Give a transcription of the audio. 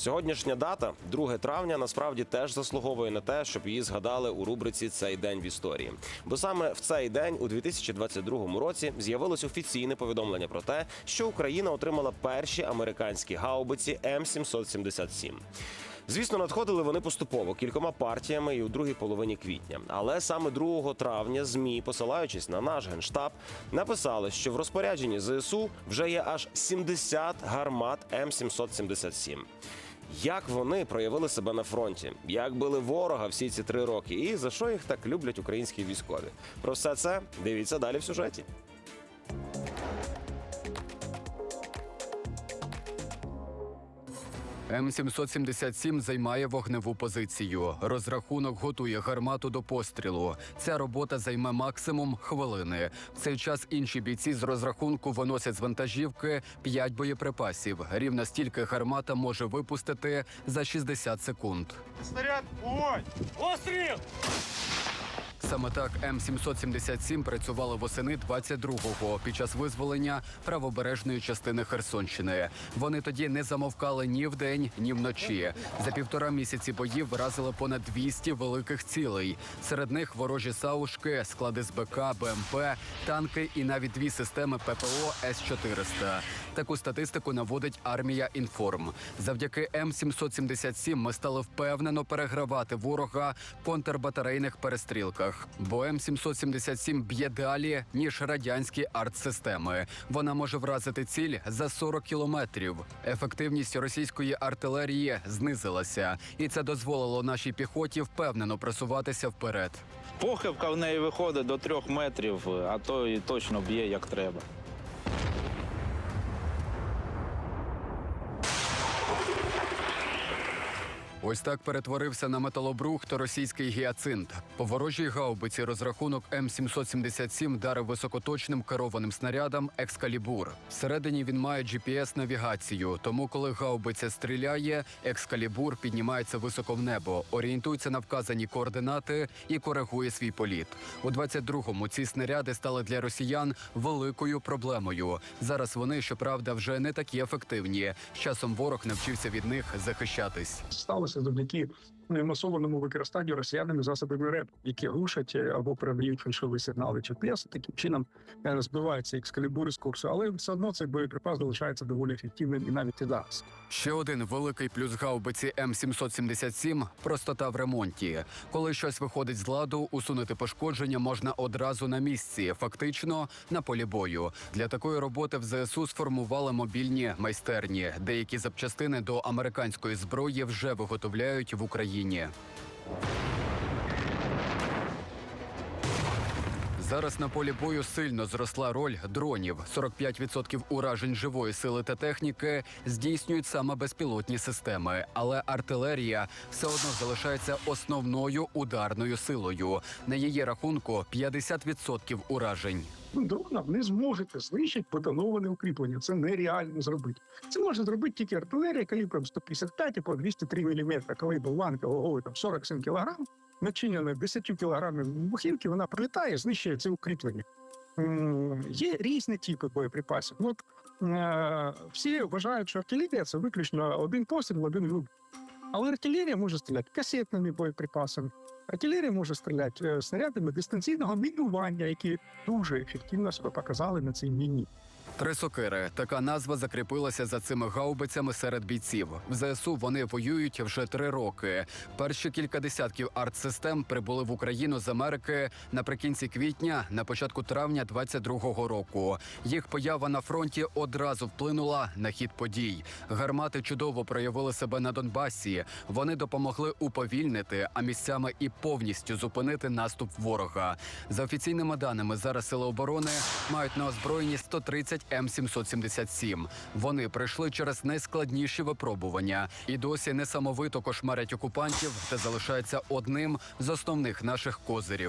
Сьогоднішня дата, 2 травня, насправді теж заслуговує на те, щоб її згадали у рубриці Цей день в історії. Бо саме в цей день, у 2022 році, з'явилось офіційне повідомлення про те, що Україна отримала перші американські гаубиці М777. Звісно, надходили вони поступово кількома партіями і у другій половині квітня. Але саме 2 травня змі, посилаючись на наш генштаб, написали, що в розпорядженні ЗСУ вже є аж 70 гармат М777. Як вони проявили себе на фронті, як били ворога всі ці три роки, і за що їх так люблять українські військові? Про все це дивіться далі в сюжеті. М777 займає вогневу позицію. Розрахунок готує гармату до пострілу. Ця робота займе максимум хвилини. В цей час інші бійці з розрахунку виносять з вантажівки 5 боєприпасів. Рівно стільки гармата може випустити за 60 секунд. Снаряд, огонь! Постріл! Саме так М777 працювали восени 22-го під час визволення правобережної частини Херсонщини. Вони тоді не замовкали ні вдень, ні вночі. За півтора місяці боїв вразили понад 200 великих цілей. Серед них ворожі саушки, склади з БК, БМП, танки і навіть дві системи ППО С-400. Таку статистику наводить армія інформ. Завдяки М777 ми стали впевнено перегравати ворога в контрбатарейних перестрілках. Бо М777 б'є далі ніж радянські артсистеми. Вона може вразити ціль за 40 кілометрів. Ефективність російської артилерії знизилася, і це дозволило нашій піхоті впевнено просуватися вперед. Похибка в неї виходить до трьох метрів, а то і точно б'є як треба. Ось так перетворився на металобрухт російський гіацинт. По ворожій гаубиці розрахунок М777 дарив високоточним керованим снарядам Екскалібур. Всередині він має GPS-навігацію, тому коли гаубиця стріляє, Екскалібур піднімається високо в небо, орієнтується на вказані координати і коригує свій політ. У 22-му ці снаряди стали для росіян великою проблемою. Зараз вони, щоправда, вже не такі ефективні. З часом ворог навчився від них захищатись. Сталося завдяки масованому використанню росіянами засобами РЕП, які глушать е, або передають фальшові сигнали GPS, таким чином е, збиваються екскалібури з курсу, але все одно цей боєприпас залишається доволі ефективним і навіть і зараз. Ще один великий плюс гаубиці М777 – простота в ремонті. Коли щось виходить з ладу, усунути пошкодження можна одразу на місці, фактично на полі бою. Для такої роботи в ЗСУ сформували мобільні майстерні. Деякі запчастини до американської зброї вже виготовляють в Україні. Зараз на полі бою сильно зросла роль дронів. 45% уражень живої сили та техніки здійснюють саме безпілотні системи. Але артилерія все одно залишається основною ударною силою. На її рахунку 50% уражень. Ну, дроном не зможете знищити бетоноване укріплення. Це нереально зробити. Це може зробити тільки артилерія калібром 155 або 203 мм, коли болванка вагою там 47 кг, начинена 10 кг вибухівки, вона прилітає, знищує це укріплення. Є різні типи боєприпасів. Ну, От, е, всі вважають, що артилерія це виключно один постріл, один вибух. Але артилерія може стріляти касетними боєприпасами. Артилерія може стріляти е, снарядами дистанційного мінування, які дуже ефективно себе показали на цій війні. Три сокири. Така назва закріпилася за цими гаубицями серед бійців. В ЗСУ вони воюють вже три роки. Перші кілька десятків артсистем прибули в Україну з Америки наприкінці квітня, на початку травня 22-го року. Їх поява на фронті одразу вплинула на хід подій. Гармати чудово проявили себе на Донбасі. Вони допомогли уповільнити, а місцями і повністю зупинити наступ ворога. За офіційними даними, зараз сили оборони мають на озброєнні 130 М777. Вони пройшли через найскладніші випробування і досі несамовито кошмарять окупантів та залишаються одним з основних наших козирів.